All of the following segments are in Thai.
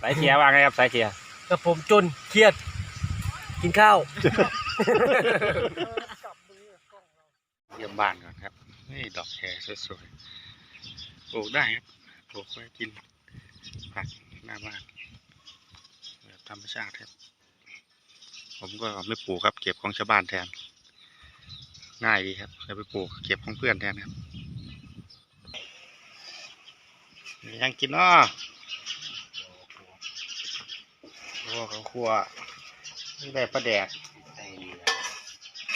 สายเทียว่าไงครับสายเทียกับผมจนเครียด กินข้าว เยี่ยมบ้านก่อนครับ นี่ดอกแครสวยๆปลูกได้ครับปลูกไว้กินผักหน้าบ้านแบบธรรมชาติครับ ผมก็ไม่ปลูกครับ เก็บของชาวบ้านแทน ง่ายดีครับเลยไปปลูกเก็บของเพื่อนแทนครับยังกินเนาะ โอ้เขาครัวนี่ได้ปลาแดก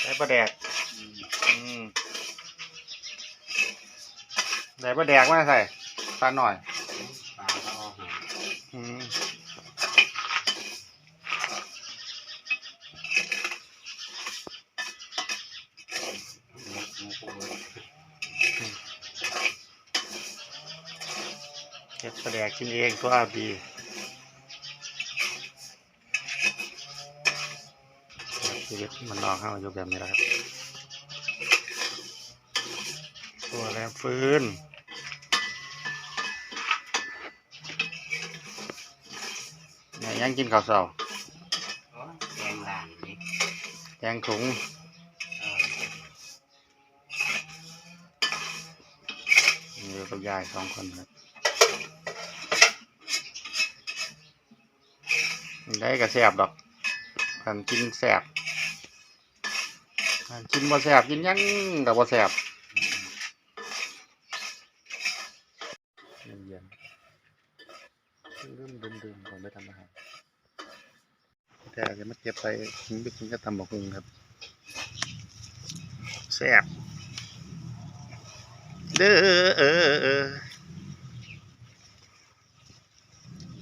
ได้ปลาแดก อืมไหนปลาแดกมาใส่ปลาหน่อย ปลาก็เอาหาอืมเก็บปลาแดกกินเองตัวอาบี ชีวิตมันนอกเข้าอยู่แบบนี้แหละครับตัวแรงฟืนเนี่ยยังกินข้าวเสาแกงหลานนี่แกงถุงอยู่กับยายสองคนครับได้ก็แสบดอกกันกินแสบ กินบ่แสบกินยังกับบ่แสบเย็นๆดื่มดื่มดื่มผมไปทำอาหารแต่จะมาเก็บไปกินไปกินก็ทำบักหุงครับแสบเด้อเออเออ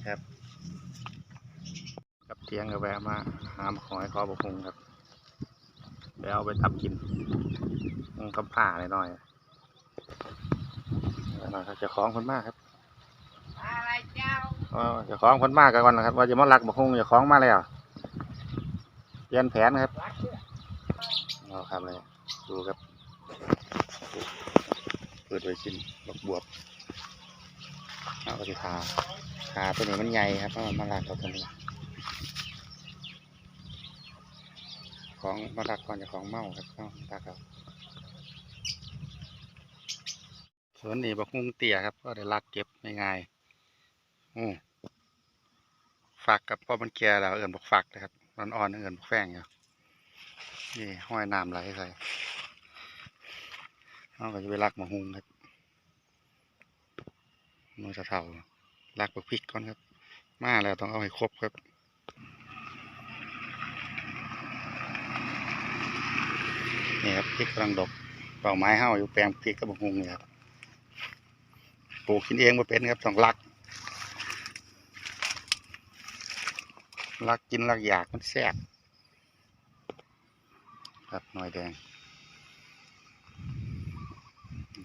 ครับ กับเทียงกับแวะมาหามขอให้คอบกคงครับ ไปเอาไปทำกินคงกับผ้าหน่อยๆแล้วหน่อยครับจะคล้องคนมากครับอะไรเจ้าอ๋อจะคล้องคนมากกันก่อนนะครับ ว่าจะมาลักบกคงจะคล้องมาแล้วเปลี่ยนแผนครับเอาครับเลยดูครับเปิดไว้ชิ้นบักบวบเอาก็จะทาทาตัวนี้มันใหญ่ครับเพราะมันมาลักเอาตัวนี้ ของมาลักก่อนจะของเมาครับเมาตาเขาส่วนนี้บักฮุ้งเตี่ยครับ ก็ได้ลักเก็บง่ายๆอืมฝักกับพ่อมันแก่แล้วเอื่นบักฝักนะครับมันอ่อนๆเอื่นบักแฝงอยู่นี่ห้อยน้ำไหลใส่เราก็จะไปลักมะฮุงครับมือจะเท่าลักบักพริกก่อนครับ มาแล้วต้องเอาให้ครบครับ นี่ครับพริกกำลังดกเป่าไม้เห่าอยู่แปลงพริกกับมะฮุงเนี่ยครับปลูกกินเองมาเป็นครับต้องลักลักกินลักอยากมันแซ่บครับหน่อยแดง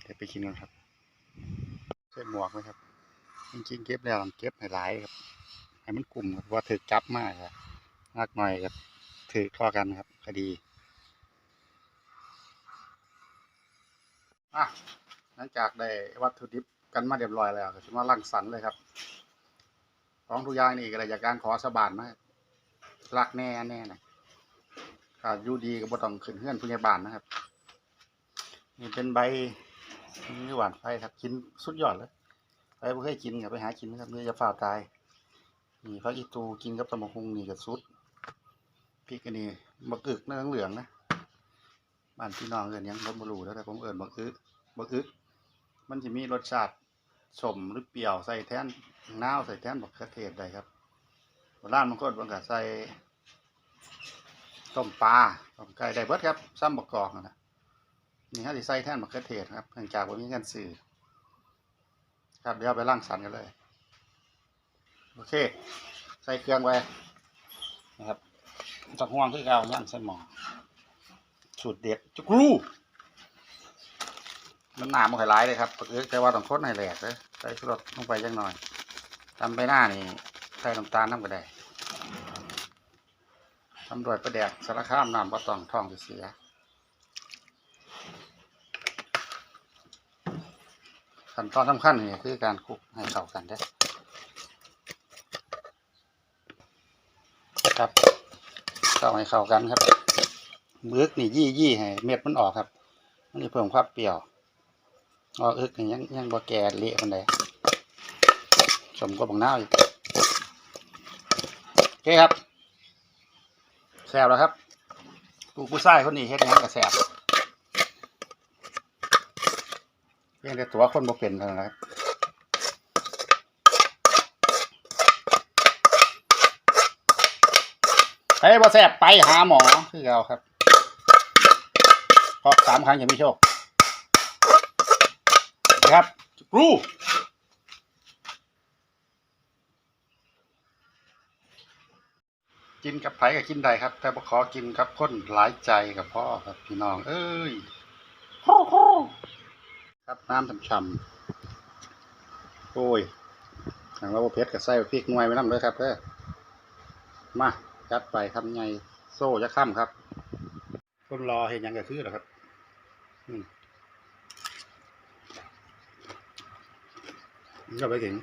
เดี๋ยวไปกินกันครับใส่หมวกไหมครับจริงๆเก็บแล้วเก็บให้หลายครับให้มันกลุ่มครับว่าถือจับมากครับมากหน่อยครับถือท่อกันครับคดี อะหลังจากได้วัตถุดิบกันมาเรียบร้อยแล้วก็จะมาลังสรรค์เลยครับ ของทุกอย่างนี่ก็เลยจากการขอสบานมากรักแน่แน่นะถ้าอยู่ดีก็บ่ต้องขึ้นเฮือนผู้ใหญ่บ้านนะครับ นี่เป็นใบนี่หวานไฟครับกินสุดยอดเลยใครบ่เคยกินก็ไปหากินนะครับเนื้อจะฝ่าตายนี่พักอีตูกินกับตำบักหุ่งนี่กับสุดพริกอันนี้บักอึกเนื้อเหลืองนะ บ้านพี่น้องเอินยังบ่รู้แล้วแต่ผมเอินบักอึบักอึมันจะมีรสชาติสมหรือเปรี้ยวใส่แทนน้าวใส่แทนบักเขือเทศได้ครับโบราณบางคนบางก็ใส่ต้มปลาต้มไก่ได้เบิดครับซ้ำบักกอกนะนี่ฮะสิใส่แท่นมะเขือเทศครับเนื่องจากว่ามีเงินซื้อครับเดี๋ยวไปล่างสรรค์กันเลยโอเค ใส่เครื่องไว้นะครับจากห่วงคือเก่าย่างใส่หมอ สูตรเด็ดจุกรูมันหนามันไข่ร้ายเลยครับก็คือแต่ว่าต้องค้นให้แหลกเลยใส่ชูรสลงไปจังหน่อยทำไปหน้านี่ใส่น้ำตาลน้ำก็ได้ทำด้วยประแดกสารข้ามน้ำปลาตองทองเสียขั้นตอนสำคัญนี่คือการคลุกให้เข้ากันได้ครับเข้าให้เข้ากันครับ มึกนี่ยี่ยี่ให้เม็ดมันออกครับมันจะเพิ่มความเปรี้ยวอออึกนี่ยังยังบ่แกเละมันไดสมก็บังน้าอีกโอเคครับแซ่บแล้วครับกูผู้ชายคนนี้เฮ็ดยังก็แซบเพียงแต่ตัวคนบ่เป็นเท่านั้นครับใครบ่แซบไปหาหมอคือเราครับ ราะสามครั้งยังไม่โชคนะครับครูกินกับไผก็กินได้ครับ แต่บ่ขอกินกับคนหลายใจกับพ่อครับพี่น้อง เอ้ยครับน้ำช่ำๆโอ้ยทางเราเพชรกับไส้พริกหน่วยไว้น้ำเลยครับเด้อมาจัดไปคำไงโซ่จะข้ามครับ คนรอเห็นยังก็คือเหรอครับ อืมก็ไปถึง